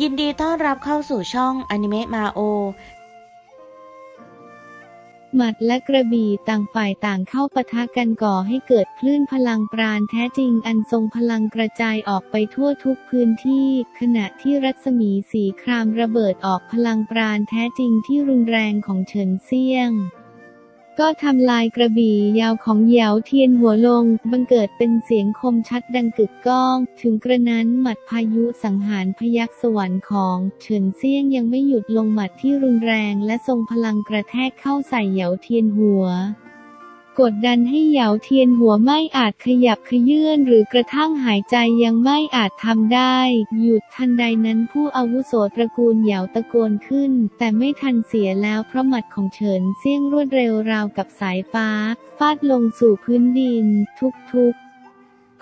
ยินดีต้อนรับเข้าสู่ช่องอนิเมะมาโอ หมัดและกระบี่ต่างฝ่ายต่างเข้าปะทะกันก่อให้เกิดคลื่นพลังปราณแท้จริงอันทรงพลังกระจายออกไปทั่วทุกพื้นที่ ขณะที่รัศมีสีครามระเบิดออกพลังปราณแท้จริงที่รุนแรงของเฉินเซี่ยง ก็ทำลายกระบี่ยาวของเหยาเทียนหัวลง บังเกิดเป็นเสียงคมชัดดังกึกก้อง ถึงกระนั้นหมัดพายุสังหารพยักสวรรค์ของเฉินเซี่ยงยังไม่หยุดลงหมัดที่รุนแรงและทรงพลังกระแทกเข้าใส่เหยาเทียนหัว กดดันให้เหยาเทียนหัวไม่อาจขยับขยื่นหรือกระทั่งหายใจยังไม่อาจทำได้ หยุดทันใดนั้นผู้อาวุโสตระกูลเหยาตะโกนขึ้น แต่ไม่ทันเสียแล้วเพราะหมัดของเฉินเสี่ยงรวดเร็วราวกับสายฟ้า ฟาดลงสู่พื้นดิน ทุกๆ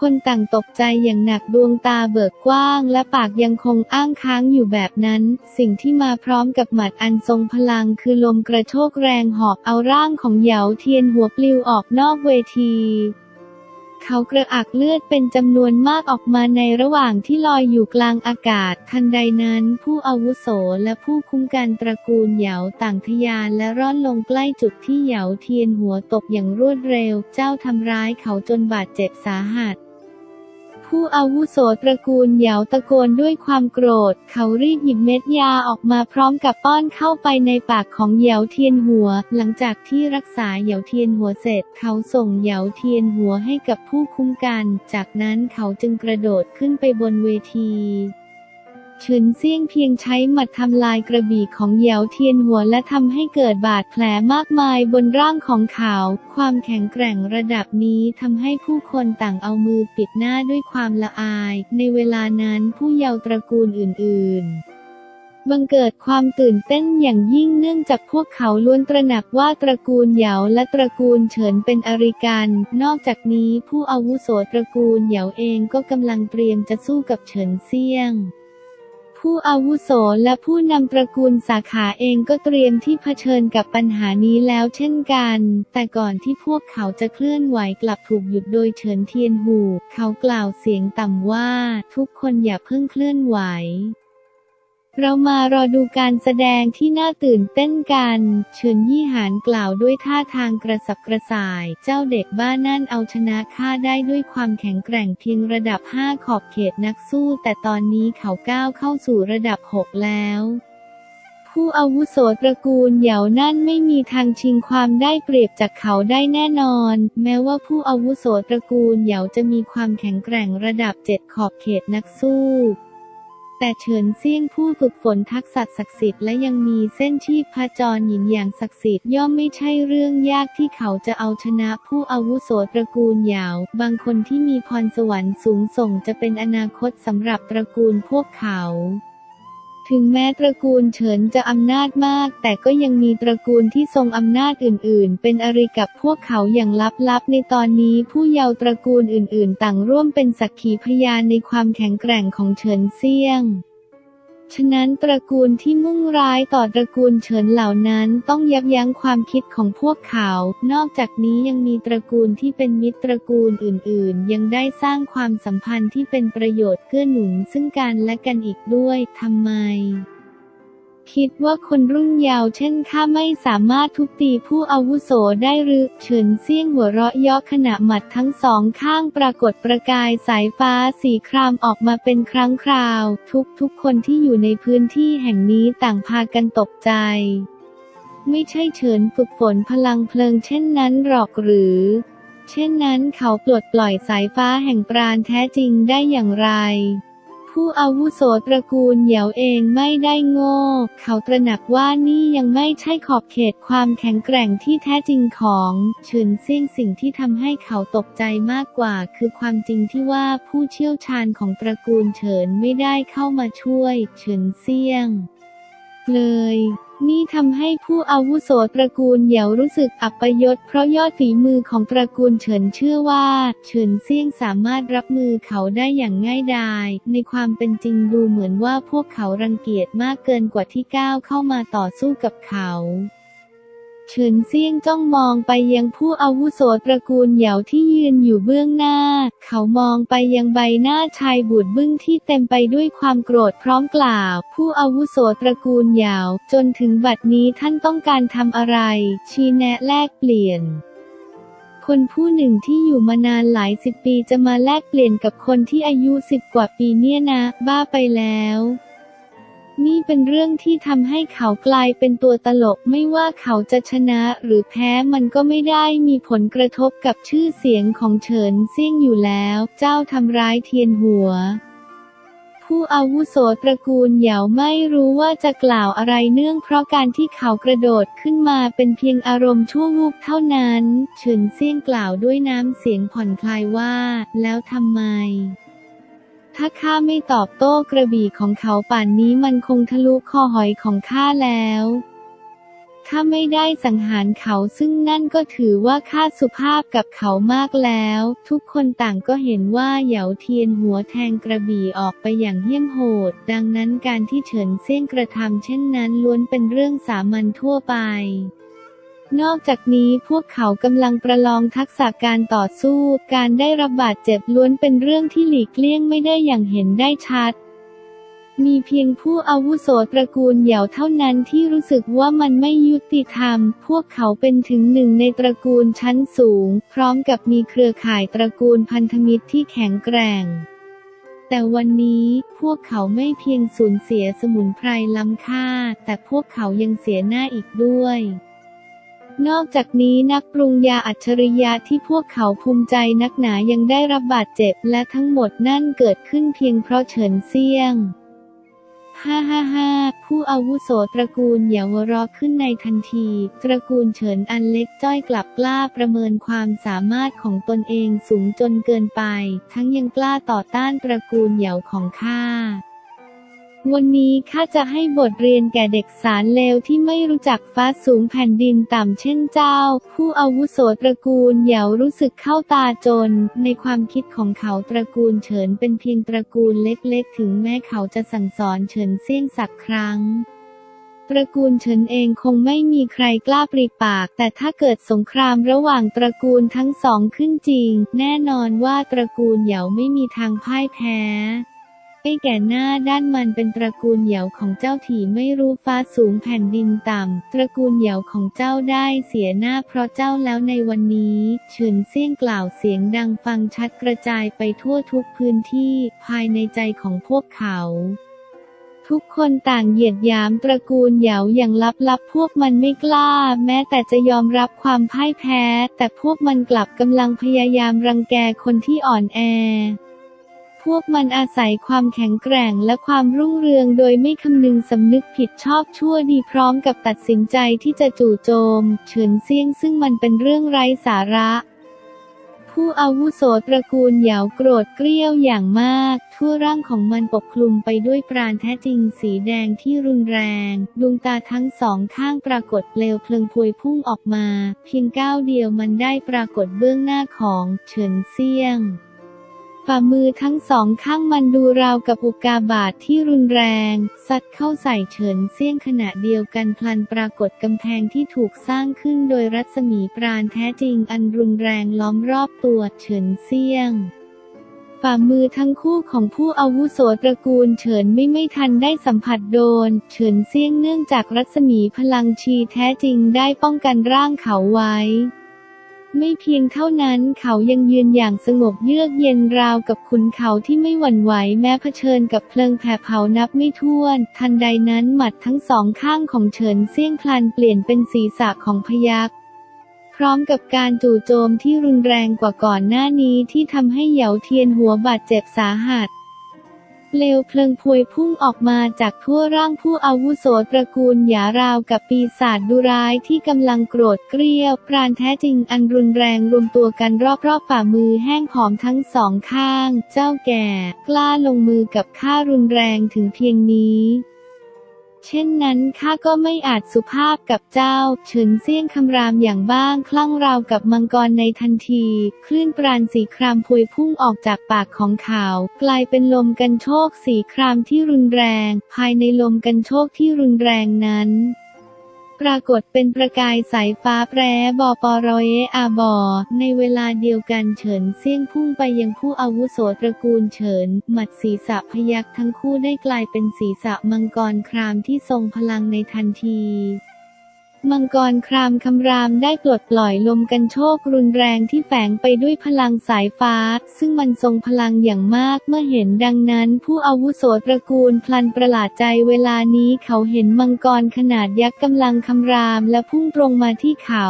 คนต่างตกใจอย่างหนักดวงตาเบิกกว้าง และปากยังคงอ้างค้างอยู่แบบนั้น สิ่งที่มาพร้อมกับหมัดอันทรงพลังคือลมกระโชกแรงหอบเอาร่างของเหยาเทียนหัวปลิวออกนอกเวทีเขากระอักเลือดเป็นจำนวนมากออกมาในระหว่างที่ลอยอยู่กลางอากาศ ทันใดนั้นผู้อาวุโสและผู้คุ้มกันตระกูลเหยาต่างทยานและร่อนลงใกล้จุดที่เหยาเทียนหัวตกอย่างรวดเร็ว เจ้าทำร้ายเขาจนบาดเจ็บสาหัส ผู้อาวุโสตระกูลเหยาตะโกนด้วยความโกรธ เขารีบหยิบเม็ดยาออกมาพร้อมกับป้อนเข้าไปในปากของเหยาเทียนหัว หลังจากที่รักษาเหยาเทียนหัวเสร็จ เขาส่งเหยาเทียนหัวให้กับผู้คุ้มกัน จากนั้นเขาจึงกระโดดขึ้นไปบนเวที เฉินเซี่ยงเพียงใช้หมัดทำลายกระบี่ของเหยาเทียนหัวและทำให้เกิดบาดแผลมากมายบนร่างของเขา ความแข็งแกร่งระดับนี้ทำให้ผู้คนต่างเอามือปิดหน้าด้วยความละอาย ในเวลานั้นผู้เยาวตระกูลอื่น ๆบังเกิดความตื่นเต้นอย่างยิ่งเนื่องจากพวกเขาล้วนตระหนักว่าตระกูลเหยาและตระกูลเฉินเป็นอริกัน นอกจากนี้ผู้อาวุโสตระกูลเหยาเองก็กำลังเตรียมจะสู้กับเฉินเซี่ยง ผู้อาวุโสและผู้นำตระกูลสาขาเองก็เตรียมที่เผชิญกับปัญหานี้แล้วเช่นกัน แต่ก่อนที่พวกเขาจะเคลื่อนไหวกลับถูกหยุดโดยเฉินเทียนหู เขากล่าวเสียงต่ำว่า ทุกคนอย่าเพิ่งเคลื่อนไหว เรามารอดูการแสดงที่น่าตื่นเต้นกันเฉินยี่หานกล่าวด้วยท่าทางกระสับกระส่าย เจ้าเด็กบ้านั่นเอาชนะข้าได้ด้วยความแข็งแกร่งเพียงระดับ 5 ขอบเขตนักสู้ แต่ตอนนี้เขาก้าวเข้าสู่ระดับ 6 แล้ว ผู้อาวุโสตระกูลเหยานั่นไม่มีทางชิงความได้เปรียบจากเขาได้แน่นอน แม้ว่าผู้อาวุโสตระกูลเหยาจะมีความแข็งแกร่งระดับ 7 ขอบเขตนักสู้ แต่เฉินเซี่ยงผู้ฝึกฝนทักษะศักดิ์สิทธิ์และยังมีเส้นชีพพจรหยินอย่างศักดิ์สิทธิ์ย่อมไม่ใช่เรื่องยากที่เขาจะเอาชนะผู้อาวุโสตระกูลหยาว บางคนที่มีพรสวรรค์สูงส่งจะเป็นอนาคตสำหรับตระกูลพวกเขา ถึงแม้ตระกูลเฉินจะอำนาจมาก แต่ก็ยังมีตระกูลที่ทรงอำนาจอื่น ๆ เป็นอริกับพวกเขาอย่างลับๆ ในตอนนี้ผู้เยาว์ตระกูลอื่น ๆ ต่างร่วมเป็นสักขีพยานในความแข็งแกร่งของเฉินเซี่ยง ฉะนั้นตระกูลที่มุ่งร้ายต่อตระกูลเฉินเหล่านั้นต้องยับยั้งความคิดของพวกเขา นอกจากนี้ยังมีตระกูลที่เป็นมิตรตระกูลอื่น ๆ ยังได้สร้างความสัมพันธ์ที่เป็นประโยชน์เกื้อหนุนซึ่งกันและกันอีกด้วยทำไม คิดว่าคนรุ่นยาวเช่นข้าไม่สามารถทุบตีผู้อาวุโสได้หรือเฉินเซี่ยงหัวเราะยาะขณะหมัดทั้งสองข้างปรากฏประกายสายฟ้าสีครามออกมาเป็นครั้งคราว ทุกทุกคนที่อยู่ในพื้นที่แห่งนี้ต่างพากันตกใจ ไม่ใช่เฉินฝึกฝนพลังเพลิงเช่นนั้นหรอกหรือ เช่นนั้นเขาปลดปล่อยสายฟ้าแห่งปราณแท้จริงได้อย่างไร ผู้อาวุโสตระกูลเหยาเองไม่ได้โง่ เขาตระหนักว่านี่ยังไม่ใช่ขอบเขตความแข็งแกร่งที่แท้จริงของเฉินเซียงสิ่งที่ทำให้เขาตกใจมากกว่า คือความจริงที่ว่าผู้เชี่ยวชาญของตระกูลเฉินไม่ได้เข้ามาช่วยเฉินเซียง เลย นี่ทำให้ผู้อาวุโสตระกูลเหยารู้สึกอัปยศเพราะยอดฝีมือของตระกูลเฉินเชื่อว่า เฉินเซี่ยงสามารถรับมือเขาได้อย่างง่ายดายในความเป็นจริงดูเหมือนว่าพวกเขารังเกียจมากเกินกว่าที่ก้าวเข้ามาต่อสู้กับเขา เฉินเซี่ยงจ้องมองไปยังผู้อาวุโสตระกูลเหยาที่ยืนอยู่เบื้องหน้า เขามองไปยังใบหน้าชายบูดบึ้งที่เต็มไปด้วยความโกรธพร้อมกล่าว ผู้อาวุโสตระกูลเหยาจนถึงบัดนี้ท่านต้องการทำอะไร ชี้แนะแลกเปลี่ยนคนผู้หนึ่งที่อยู่มานานหลายสิบปีจะมาแลกเปลี่ยนกับคนที่อายุสิบกว่าปีเนี่ยนะ บ้าไปแล้ว เป็นเรื่องที่ทำให้เขากลายเป็นตัวตลก ไม่ว่าเขาจะชนะหรือแพ้มันก็ไม่ได้มีผลกระทบกับชื่อเสียงของเฉินเซี่ยงอยู่แล้ว เจ้าทำร้ายเทียนหัวผู้อาวุโสตระกูลเหยาไม่รู้ว่าจะกล่าวอะไรเนื่องเพราะการที่เขากระโดดขึ้นมาเป็นเพียงอารมณ์ชั่ววูบเท่านั้นเฉินเซี่ยงกล่าวด้วยน้ำเสียงผ่อนคลายว่า แล้วทำไม ถ้าข้าไม่ตอบโต้กระบี่ของเขาป่านนี้มันคงทะลุคอหอยของข้าแล้วถ้าไม่ได้สังหารเขาซึ่งนั่นก็ถือว่าข้าสุภาพกับเขามากแล้ว ทุกคนต่างก็เห็นว่าเหยาเทียนหัวแทงกระบี่ออกไปอย่างเหี้ยมโหด ดังนั้นการที่เฉินเซี่ยงกระทำเช่นนั้นล้วนเป็นเรื่องสามัญทั่วไป นอกจากนี้พวกเขากำลังประลองทักษะการต่อสู้ การได้รับบาดเจ็บล้วนเป็นเรื่องที่หลีกเลี่ยงไม่ได้อย่างเห็นได้ชัด มีเพียงผู้อาวุโสตระกูลเหยาเท่านั้นที่รู้สึกว่ามันไม่ยุติธรรม พวกเขาเป็นถึงหนึ่งในตระกูลชั้นสูง พร้อมกับมีเครือข่ายตระกูลพันธมิตรที่แข็งแกร่ง แต่วันนี้พวกเขาไม่เพียงสูญเสียสมุนไพรล้ำค่า แต่พวกเขายังเสียหน้าอีกด้วย นอกจากนี้นักปรุงยาอัจฉริยะที่พวกเขาภูมิใจนักหนายังได้รับบาดเจ็บและทั้งหมดนั่นเกิดขึ้นเพียงเพราะเฉินเซียงฮ่าฮ่าฮ่าผู้อาวุโสตระกูลอย่าหัวเราะขึ้นในทันที ตระกูลเฉินอันเล็กจ้อยกลับกล้าประเมินความสามารถของตนเองสูงจนเกินไป ทั้งยังกล้าต่อต้านตระกูลเหยาของข้า วันนี้ข้าจะให้บทเรียนแก่เด็กสารเลวที่ไม่รู้จักฟ้าสูงแผ่นดินต่ำเช่นเจ้า ผู้อาวุโสตระกูลเหยารู้สึกเข้าตาจน ในความคิดของเขาตระกูลเฉินเป็นเพียงตระกูลเล็กๆ ถึงแม้เขาจะสั่งสอนเฉินเซี่ยงสักครั้งตระกูลเฉินเองคงไม่มีใครกล้าปริปาก แต่ถ้าเกิดสงครามระหว่างตระกูลทั้งสองขึ้นจริง แน่นอนว่าตระกูลเหยาไม่มีทางพ่ายแพ้ ไอ้แก่หน้าด้านมันเป็นตระกูลเหยาของเจ้าถี่ไม่รู้ฟ้าสูงแผ่นดินต่ำ ตระกูลเหยาของเจ้าได้เสียหน้าเพราะเจ้าแล้วในวันนี้เฉินเซี่ยงกล่าวเสียงดังฟังชัดกระจายไปทั่วทุกพื้นที่ภายในใจของพวกเขาทุกคนต่างเหยียดหยามตระกูลเหยาอย่างลับๆ พวกมันไม่กล้า แม้แต่จะยอมรับความพ่ายแพ้ แต่พวกมันกลับกำลังพยายามรังแกคนที่อ่อนแอ พวกมันอาศัยความแข็งแกร่งและความรุ่งเรืองโดยไม่คำนึงสำนึกผิดชอบชั่วดีพร้อมกับตัดสินใจที่จะจู่โจม เฉินเซี่ยงซึ่งมันเป็นเรื่องไร้สาระผู้อาวุโสตระกูลเหยาโกรธเกรี้ยวอย่างมาก ทั่วร่างของมันปกคลุมไปด้วยปราณแท้จริงสีแดงที่รุนแรงดวงตาทั้งสองข้างปรากฏเปลวเพลิงพวยพุ่งออกมา เพียงก้าวเดียวมันได้ปรากฏเบื้องหน้าของเฉินเซียง ฝ่ามือทั้งสองข้างมันดูราวกับอุกาบาตทที่รุนแรง ซัดเข้าใส่เฉินเซี่ยงขณะเดียวกันพลันปรากฏกำแพงที่ถูกสร้างขึ้นโดยรัศมีปราณแท้จริงอันรุนแรงล้อมรอบตัวเฉินเซี่ยงฝ่ามือทั้งคู่ของผู้อาวุโสตระกูลเฉินไม่ไม่ทันได้สัมผัสโดน เฉินเซี่ยงเนื่องจากรัศมีพลังชีแท้จริงได้ป้องกันร่างเขาไว้ ไม่เพียงเท่านั้นเขายังยืนอย่างสงบเยือกเย็นราวกับขุนเขาที่ไม่หวั่นไหวแม้เผชิญกับเพลิงแผดเผานับไม่ถ้วน ทันใดนั้นหมัดทั้งสองข้างของเฉินเซี่ยงพลันเปลี่ยนเป็นศีรษะของพยักพร้อมกับการจู่โจมที่รุนแรงกว่าก่อนหน้านี้ที่ทำให้เหยาเทียนหัวบาดเจ็บสาหัส เปลวเพลิงพวยพุ่งออกมาจากทั่วร่างผู้อาวุโสตระกูลหยาราวกับปีศาจดุร้ายที่กำลังโกรธเกรี้ยวปราณแท้จริงอันรุนแรงรวมตัวกันรอบๆฝ่ามือแห้งผอมทั้งสองข้าง เจ้าแก่ กล้าลงมือกับข้ารุนแรงถึงเพียงนี้ เช่นนั้นข้าก็ไม่อาจสุภาพกับเจ้า เฉินเซี่ยงคำรามอย่างบ้างคลั่งราวกับมังกรในทันที คลื่นปราณสีครามพวยพุ่งออกจากปากของเขา กลายเป็นลมกันโชกสีครามที่รุนแรง ภายในลมกันโชกที่รุนแรงนั้น ปรากฏเป็นประกายสายฟ้าแปรบอปอรอเออาบอ ในเวลาเดียวกันเฉินเซี่ยงพุ่งไปยังผู้อาวุโสตระกูลเฉิน หมัดศีรษะพยักทั้งคู่ได้กลายเป็นศีรษะมังกรครามที่ทรงพลังในทันที มังกรครามคำรามได้ปลดปล่อยลมกันโชกรุนแรงที่แฝงไปด้วยพลังสายฟ้า ซึ่งมันทรงพลังอย่างมากเมื่อเห็นดังนั้นผู้อาวุโสตระกูลพลันประหลาดใจเวลานี้เขาเห็นมังกรขนาดยักษ์กำลังคำรามและพุ่งตรงมาที่เขา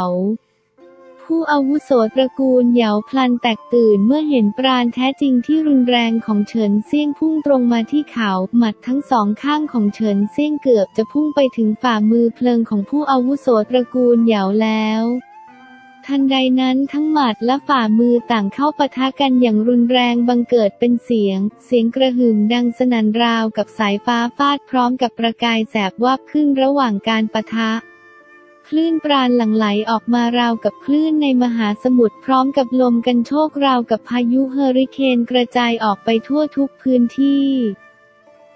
ผู้อาวุโสตระกูลเหยาพลันแตกตื่นเมื่อเห็นปราณแท้จริงที่รุนแรงของเฉินเซี่ยงพุ่งตรงมาที่เขา หมัดทั้งสองข้างของเฉินเซี่ยงเกือบจะพุ่งไปถึงฝ่ามือเพลิงของผู้อาวุโสตระกูลเหยาแล้วทันใดนั้นทั้งหมัดและฝ่ามือต่างเข้าปะทะกันอย่างรุนแรงบังเกิดเป็นเสียง เสียงกระหึ่มดังสนั่นราวกับสายฟ้าฟาดพร้อมกับประกายแสบวาบขึ้นระหว่างการปะทะ คลื่นปราณหลั่งไหลออกมาราวกับคลื่นในมหาสมุทรพร้อมกับลมกันโชกราวกับพายุเฮอริเคนกระจายออกไปทั่วทุกพื้นที่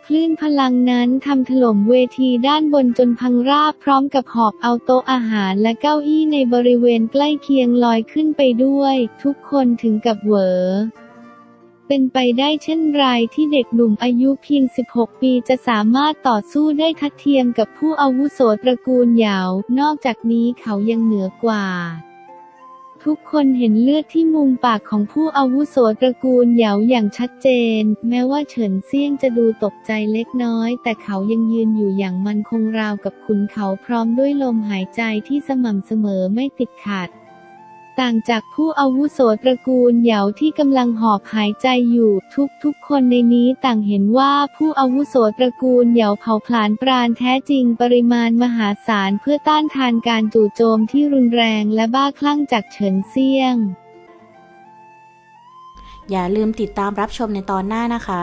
คลื่นพลังนั้นทำถล่มเวทีด้านบนจนพังราบพร้อมกับหอบเอาโต๊ะอาหารและเก้าอี้ในบริเวณใกล้เคียงลอยขึ้นไปด้วย ทุกคนถึงกับเหวอ เป็นไปได้เช่นไรที่เด็กหนุ่มอายุเพียง 16 ปีจะสามารถต่อสู้ได้ทัดเทียมกับผู้อาวุโสตระกูลเหยา นอกจากนี้เขายังเหนือกว่าทุกคนเห็นเลือดที่มุมปากของผู้อาวุโสตระกูลเหยาอย่างชัดเจน แม้ว่าเฉินเซียงจะดูตกใจเล็กน้อย แต่เขายังยืนอยู่อย่างมันคงราวกับขุนเขาพร้อมด้วยลมหายใจที่สม่ำเสมอไม่ติดขัด ต่างจากผู้อาวุโสตระกูลเหยาที่กำลังหอบหายใจอยู่ ทุกๆคนในนี้ต่างเห็นว่าผู้อาวุโสตระกูลเหยาเผาผลาญปราณแท้จริงปริมาณมหาศาลเพื่อต้านทานการจู่โจมที่รุนแรงและบ้าคลั่งจากเฉินเซี่ยง อย่าลืมติดตามรับชมในตอนหน้านะคะ